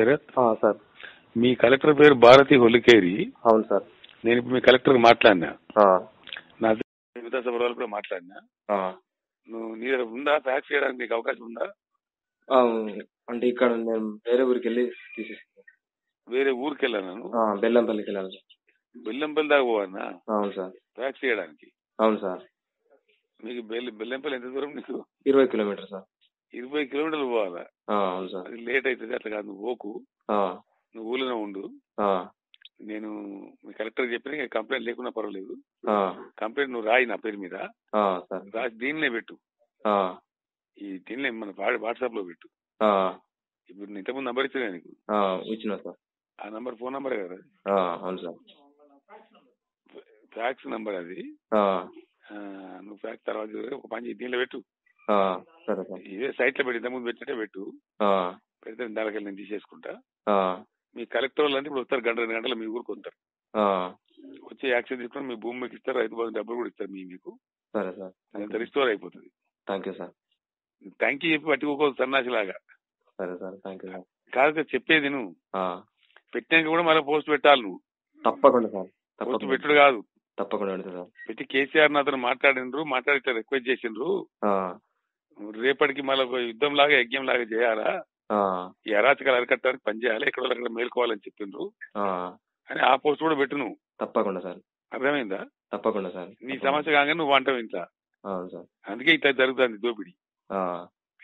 Sarath sir. మీ collector పేరు భారతి హొలికేరి. అవును sir. నేను ఇప్పుడు మీ కలెక్టర్ మాట్లాడినా. నా విధానసభ వాళ్ళు కూడా మాట్లాడినా. నువ్వు నీ దగ్గర ఉందా? ఫ్యాక్స్ చేయడానికి నీకు అవకాశం ఉందా? అంటే ఇక్కడ నేను వేరే ఊరికి వెళ్ళి తీసేస్తాను వేరే ఊరికి వెళ్ళాను బెల్లంపల్లికి వెళ్ళాలి సార్. బెల్లంపల్లి దాకా పోవన్నా అవును సార్. ఫ్యాక్స్ చేయడానికి. అవును సార్. మీకు బెల్లి బెల్లంపల్లి ఎంత దూరం నీకు? ఇరవై కిలోమీటర్ సార్. ఇరవై కిలోమీటర్లు పోవాలా? అది లేట్ అవుతుంది అట్లా కాదు. నువ్వు పోకు. నువ్వు ఊళ్ళోనే ఉండు. నేను మీ కలెక్టర్ చెప్పిన కంప్లైంట్ లేకున్నా పర్వాలేదు. కంప్లైంట్ నువ్వు రాయి నా పేరు మీద. రాసి దీనినే పెట్టు. ఈ దీనినే మన వాట్సాప్లో పెట్టు. ఇప్పుడు నేను ఇంతకుముందు నంబర్ ఇచ్చిన నీకు? ఆ, ఇచ్చిన సార్. ఆ నంబర్ ఫోన్ నంబర్ కదా? అవును సార్. ఫ్యాక్స్ నంబర్ అది. నువ్వు ఫ్యాక్స్ తర్వాత ఒక పని దీనిలో పెట్టు. సరే సార్. ఇదే సైట్లో పెట్టి ఇంతకుముందు పెట్టినట్టే పెట్టు. పెడితే దానికి నేను తీసేసుకుంటా. మీ కలెక్టర్ వాళ్ళు అంటే ఇప్పుడు వస్తారు గంట రెండు గంటలు మీ ఊరికి వస్తారు వచ్చి యాక్షన్ తీసుకుని మీ భూమి మీకు ఇస్తారు రైతు బంధు డబ్బులు కూడా ఇస్తారు మీ మీకు. సరే సార్. అంత రిస్టోర్ అయిపోతుంది. Thank you sir. Thank you చెప్పి పట్టుకోకూడదు సన్నాసి లాగా సరే సార్. Thank you sir. కాదు చెప్పేది నువ్వు. పెట్టాక కూడా మళ్ళీ పోస్ట్ పెట్టాలి నువ్వు. తప్పకుండా సార్. పోస్ట్ పెట్టుడు కాదు. తప్పకుండా పెట్టి కేసీఆర్ అతను మాట్లాడినరు మాట్లాడితే రిక్వెస్ట్ చేసిండ్రు. రేపటికి మళ్ళీ ఒక యుద్ధం లాగా యజ్ఞం లాగా చేయాలా ఈ అరాచకాలు అరికట్టడానికి పని చేయాలి? ఎక్కడ అక్కడ మేల్కోవాలని చెప్పిండ్రు. అని ఆ పోస్ట్ కూడా పెట్టు నువ్వు. తప్పకుండా సార్. అర్థమైందా? తప్పకుండా సార్. నీ సమస్య కాగానే నువ్వు అంటావు ఇంట్లో. అవును సార్. అందుకే ఇట్లా జరుగుతుంది దోపిడి.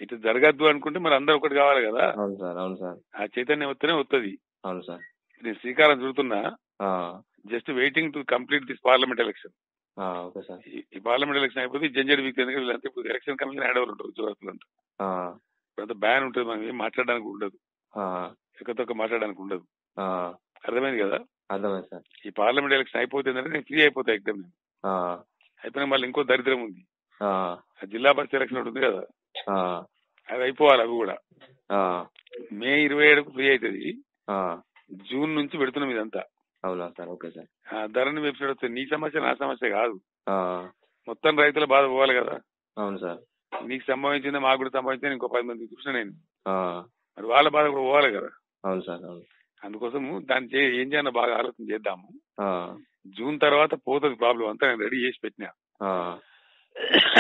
ఇట్లా జరగద్దు అనుకుంటే మరి అందరు ఒకటి కావాలి కదా? అవును సార్ అవును సార్. ఆ చైతన్యం వస్తేనే వస్తుంది అవును సార్. నేను శ్రీకారం చుడుతున్నా. Just waiting to complete this parliament election. Okay sir. ఈ పార్లమెంట్ ఎలక్షన్ అయిపోతే జంజర్ వీక్ ఎందుకంటే వీళ్ళంతా ఇప్పుడు ఎలక్షన్ కమిషన్ హ్యాండ్ ఓవర్ ఉంటారు ఉద్యోగస్తులంతా ఆ, ఇప్పుడు బ్యాన్ ఉంటుంది మనం ఏం మాట్లాడడానికి ఉండదు. ఎక్కతొక్క మాట్లాడడానికి ఉండదు. అర్థమైంది కదా? అర్థమైంది సార్. ఈ పార్లమెంట్ ఎలక్షన్ అయిపోతుందంటే నేను ఫ్రీ అయిపోతా ఎగ్జామ్ నేను. అయిపోయినా మళ్ళీ ఇంకో దరిద్రం ఉంది. జిల్లా పరిషత్ ఎలక్షన్ ఉంటుంది కదా? అది అయిపోవాలి అవి కూడా. మే ఇరవై ఏడుకు ఫ్రీ అవుతుంది జూన్ నుంచి పెడుతున్నాం ఇదంతా. అవునా sir? Okay sir. Dharani website వస్తుంది నీ సమస్య నా సమస్య కాదు. మొత్తం రైతుల బాధ పోవాలి కదా. అవును సార్. నీకు సంభవించింది మాకు కూడా సంభవించింది ఇంకో పది మంది చూసిన నేను. మరి వాళ్ళ బాధ కూడా పోవాలి కదా. అవును సార్ అవును. అందుకోసము దాన్ని చే- ఏం చేయాలో బాగా ఆలోచన చేద్దాము. జూన్ తర్వాత పోతుంది ప్రాబ్లం అంతా నేను రెడీ చేసి పెట్టినా.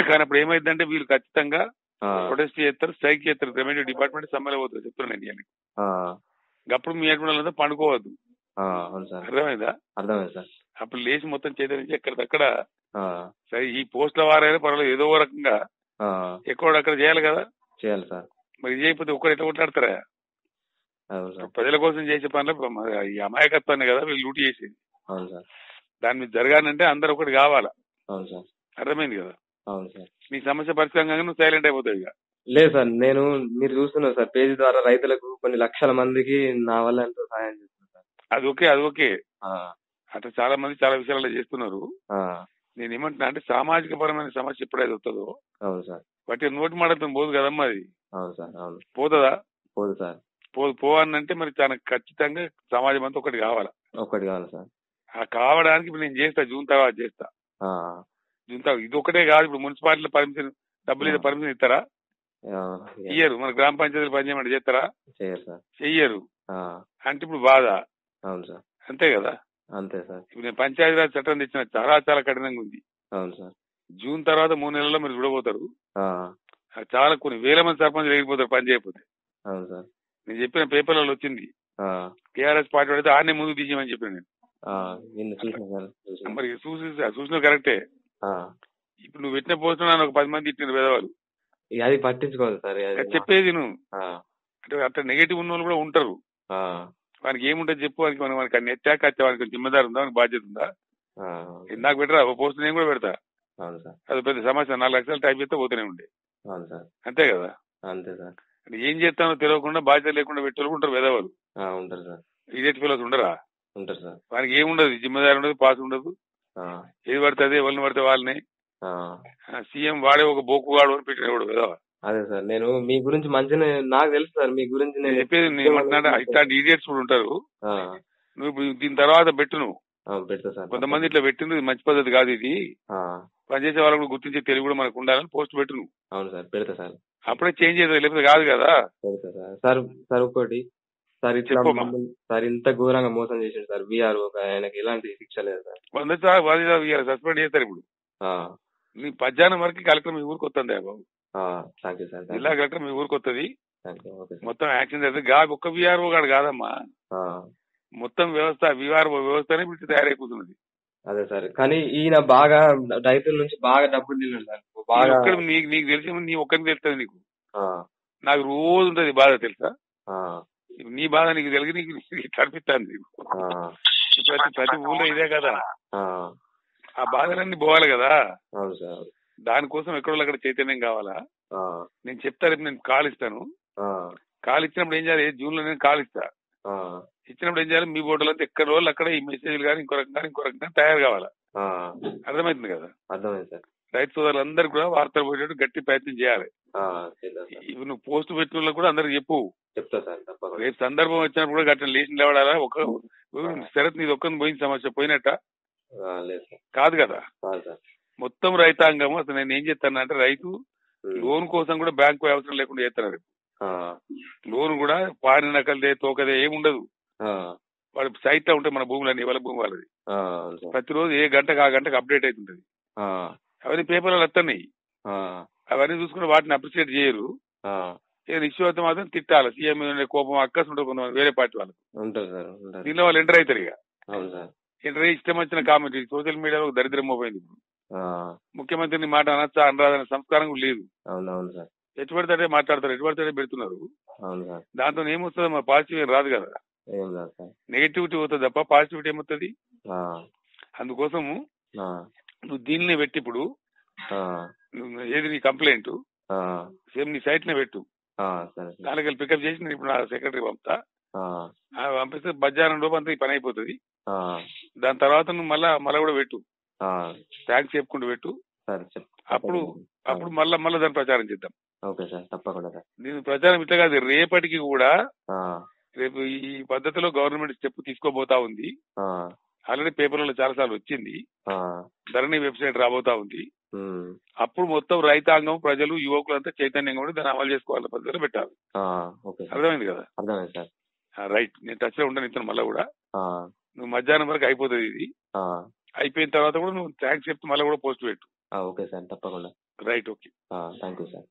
కానీ అప్పుడు ఏమైందంటే వీళ్ళు ఖచ్చితంగా ప్రొటెస్ట్ చేస్తారు స్ట్రైక్ చేస్తారు. రెవెన్యూ డిపార్ట్మెంట్ సమ్మెలో పోతుంది చెప్తున్నాను నేను అప్పుడు మీ అటువంటి పండుకోవద్దు. అవును సార్. అర్థమైందా? అర్థమైంది సార్. అప్పుడు లేచి మొత్తం చేతి ఎక్కడికక్కడ ఆ, సరే ఈ పోస్టుల వారైనా పర్వాలేదు ఏదో రకంగా ఆ, ఎక్కడ అక్కడ చేయాలి కదా? చేయాలి సార్. మరి చేయకపోతే ఒక్కరు ఎట్లా కొట్లాడతారా? ప్రజల కోసం చేసే పనులు మ- ఈ అమాయకత్వాన్ని కదా వీళ్ళు లూటి చేసేది. దాని మీద జరగాలంటే అందరు ఒకటి కావాలా? అర్థమైంది కదా? నీ సమస్య పరిష్కారం కాగానే నువ్వు సైలెంట్ అయిపోతావు ఇక. లేదు సార్ నేను మీరు చూస్తున్నారు సార్ పేజీ ద్వారా రైతులకు కొన్ని లక్షల మందికి నా వల్ల ఎంతో సహాయం అది ఓకే అది ఓకే. అట్లా చాలా మంది చాలా విషయాలలో చేస్తున్నారు. నేను ఏమంటున్నా అంటే సామాజిక పరమైన సమస్య ఎప్పుడైతే వస్తుందో వాటి నోటి మాటతో పోదు కదమ్మా అది. పోతుందా? పోదు సార్. పో పోవాలంటే మరి తనకు ఖచ్చితంగా సమాజం అంతా ఒకటి కావాలా? ఒక్కటి కావాలి సార్. ఆ కావడానికి నేను చేస్తా జూన్ తర్వాత చేస్తా. జూన్ తర్వాత ఇది ఒకటే కాదు ఇప్పుడు మున్సిపాలిటీలో పర్మిషన్ డబ్బులు ఇస్తే పర్మిషన్ ఇస్తారా? ఇయ్యరు. మన గ్రామ పంచాయతీలు పనిచేయమంటే చేస్తారా? చెయ్యరు. అంటే ఇప్పుడు బాధ. అవును సార్. అంతే కదా? అంతే సార్. ఇప్పుడు నేను పంచాయతీరాజ్ చట్టం తెచ్చిన చాలా చాలా కఠినంగా ఉంది. అవును సార్. జూన్ తర్వాత మూడు నెలల్లో మీరు చూడబోతారు చాలా కొన్ని వేల మంది సర్పంచులు ఎగిరిపోతారు పని చేయకపోతే. అవును సార్. నేను చెప్పిన పేపర్లలో వచ్చింది. టీఆర్ఎస్ పార్టీ అయితే ఆడనే ముందు తీసేయమని చెప్పాను నేను. మరి చూసి చూసిన కరెక్టే. ఇప్పుడు నువ్వు పెట్టిన పోస్ట్ ఒక పది మంది ఇచ్చిన పేదవాళ్ళు. అది పట్టించుకోదు సార్ చెప్పేది నువ్వు అంటే అట్లా నెగిటివ్ ఉన్న వాళ్ళు కూడా ఉంటారు. వానికి ఏముంటుంది చెప్పు వానికి మనం వానికి అన్ని ఎత్తాక వానికి జిమ్మదారు ఉందా? వానికి బాధ్యత ఉందా? ఇది నాకు పెట్టరా ఓ పోస్ట్ నేను కూడా పెడతా. అది పెద్ద సమస్య నాలుగు లక్షలు టైప్ చేస్తే పోతూనే ఉండే. అంతే కదా? అంతే సార్. అంటే ఏం చేస్తానో తెలియకుండా బాధ్యత లేకుండా పెట్టే ఉంటారు పేదవాళ్ళు ఆ, ఉంటారు సార్. ఇదేట్ ఫీలోస్ ఉండరా? ఉంటారు సార్. వానికి ఏముండదు. జిమ్మదారి ఉండదు పాస్ ఉండదు. ఏది పడితే అదే ఎవరిని పడితే వాళ్ళని. సీఎం వాడే ఒక బోకుగాడు అని పెట్టిన కూడా కదా అదే సార్ నేను మీ గురించి మంచిగా నాకు తెలుసు సార్ మీ గురించి నేను చెప్పేది నేను ఏమంటున్నా ఇట్లాంటి ఈడియట్స్ కూడా ఉంటారు. నువ్వు ఇప్పుడు దీని తర్వాత పెట్టు నువ్వు. పెడతా సార్ కొంతమంది ఇట్లా పెట్టింది మంచి పద్ధతి కాదు ఇది. పనిచేసే వాళ్ళు కూడా గుర్తించే తెలివి కూడా మనకు ఉండాలని పోస్ట్ పెట్టు అవును సార్ పెడతా సార్. అప్పుడే చేంజ్ అవుతుంది లేకపోతే కాదు కదా. పెడతా సార్. సార్ సార్ ఇంకోటి సార్ ఇట్లా సార్ ఇంత ఘోరంగా మోసం చేసిండు సార్ విఆర్ ఒక ఆయనకి ఎలాంటి శిక్ష లేదు సార్. వంద సస్పెండ్ చేస్తారు ఇప్పుడు. నీ పద్యానం వరకు కలెక్టర్ మీ ఊరికి వస్తుంది బాబు. థ్యాంక్ యూ సార్ జిల్లా కలెక్టర్ మీ ఊరికి వస్తుంది మొత్తం యాక్షన్ చేస్తుంది గా ఒక్క విఆర్ఓ గాడు కాదమ్మా. మొత్తం వ్యవస్థ విఆర్ఓ వ్యవస్థనే ఇప్పుడు తయారైపోతున్నది. అదే సార్ కానీ ఈయన బాగా రైతుల నుంచి బాగా డబ్బులు తిన్నాడు సార్. బాగా నీకు నీకు తెలిసి నీ ఒక్కరికి తెలుస్తుంది నీకు. నాకు రోజు ఉంటది బాధ తెలుసా? నీ బాధ నీకు తెలిగి నీకు కనిపిస్తాను నీకు ప్రతి ప్రతి ఊళ్ళో ఇదే కదా. ఆ, ఆ బాధలన్నీ పోవాలి కదా. దానికోసం ఎక్కడో అక్కడ చైతన్యం కావాలా? నేను చెప్తా రేపు నేను కాల్ ఇస్తాను. కాల్ ఇచ్చినప్పుడు ఏం చేయాలి? జూన్లో నేను కాల్ ఇస్తా. ఇచ్చినప్పుడు ఏం చేయాలి? మీ బోర్డులో ఎక్కడ రోజులు అక్కడ ఈ మెసేజ్లు కానీ ఇంకో రకంగా ఇంకో రకంగా తయారు కావాలా? అర్థమవుతుంది కదా? అర్థమైంది సార్. రైతు సోదరులందరూ కూడా వార్తలు పోయేటట్టు గట్టి ప్రయత్నం చేయాలి. ఇవి నువ్వు పోస్ట్ పెట్టిన కూడా అందరికి చెప్పు. చెప్తా సార్ రేపు సందర్భం వచ్చినప్పుడు కూడా గట్టిన లేచిన లేవడాలా? ఒక శరత్ నీది ఒక్కని పోయిన సమస్య పోయినట్ట? కాదు కదా? కాదు మొత్తం రైతాంగం అసలు నేను ఏం చేస్తాను అంటే రైతు లోన్ కోసం కూడా బ్యాంకు అవసరం లేకుండా చేస్తున్నారు లోన్ కూడా పాని నకలదే తోకదే ఏమి ఉండదు. ఆ, వాడు సైట్ ఉంటాయి మన భూములన్నీ వాళ్ళ భూమి వాళ్ళది. ప్రతిరోజు ఏ గంటకు ఆ గంటకు అప్డేట్ అవుతుంటది. అవన్నీ పేపర్లు వస్తున్నాయి అవన్నీ చూసుకుని వాటిని అప్రిషియేట్ చేయరు. ఏదైనా ఇష్యూ అయితే మాత్రం తిట్టాలి. సీఎం కోపం అక్కస్ ఉంటుంది కొంతమంది వేరే పార్టీ వాళ్ళకి. దీనిలో వాళ్ళు ఎంటర్ అవుతారు ఇక. ఎంటర్ అయ్యి ఇష్టం వచ్చిన కామెంట్ సోషల్ మీడియాలో దరిద్రం పోయింది ఇప్పుడు. ముఖ్యమంత్రిని మాట అనొచ్చా అనరాదనే సంస్కారం కూడా లేదు. అవును అవును సార్. ఎటు పడితే మాట్లాడతారు ఎటు పడితే పెడుతున్నారు దాంతో ఏమొస్తుంది మా పాజిటివ్ ఏం రాదు కదా. నెగిటివిటీ అవుతుంది తప్ప పాజిటివిటీ ఏమవుతుంది అందుకోసము నువ్వు దీన్నే పెట్టి ఇప్పుడు. ఏది నీ కంప్లైంట్ సేమ్ నీ సైట్ నే పెట్టు దానికి పికప్ చేసి నేను ఇప్పుడు నా సెక్రటరీ పంపుతా. పంపిస్తే మధ్యాహ్నం లోపు అంతా ఈ పని అయిపోతుంది. దాని తర్వాత నువ్వు మళ్ళా మళ్ళా కూడా పెట్టు. థ్యాంక్స్ చెప్పుకుంటూ పెట్టు. అప్పుడు అప్పుడు మళ్ళా మళ్ళా దాన్ని ప్రచారం చేద్దాం. ఓకే సార్ తప్పకుండా సార్. దీని ప్రచారం ఇట్లా కాదు రేపటికి కూడా రేపు ఈ పద్ధతిలో గవర్నమెంట్ స్టెప్ తీసుకోబోతా ఉంది. ఆల్రెడీ పేపర్లలో చాలా సార్లు వచ్చింది. ధరణి వెబ్సైట్ రాబోతా ఉంది. అప్పుడు మొత్తం రైతాంగం ప్రజలు యువకులంతా చైతన్యంగా ఉండి దాన్ని అమలు చేసుకోవాలి పద్ధతిలో పెట్టాలి. అర్థమైంది కదా? రైట్. నేను టచ్లో ఉంటాను ఇతను మళ్ళీ కూడా. నువ్వు మధ్యాహ్నం వరకు అయిపోతుంది ఇది. అయిపోయిన తర్వాత కూడా నువ్వు థ్యాంక్స్ చెప్తే మళ్ళీ కూడా పోస్ట్ పెట్టు. ఓకే సార్ తప్పకుండా. Right okay thank you sir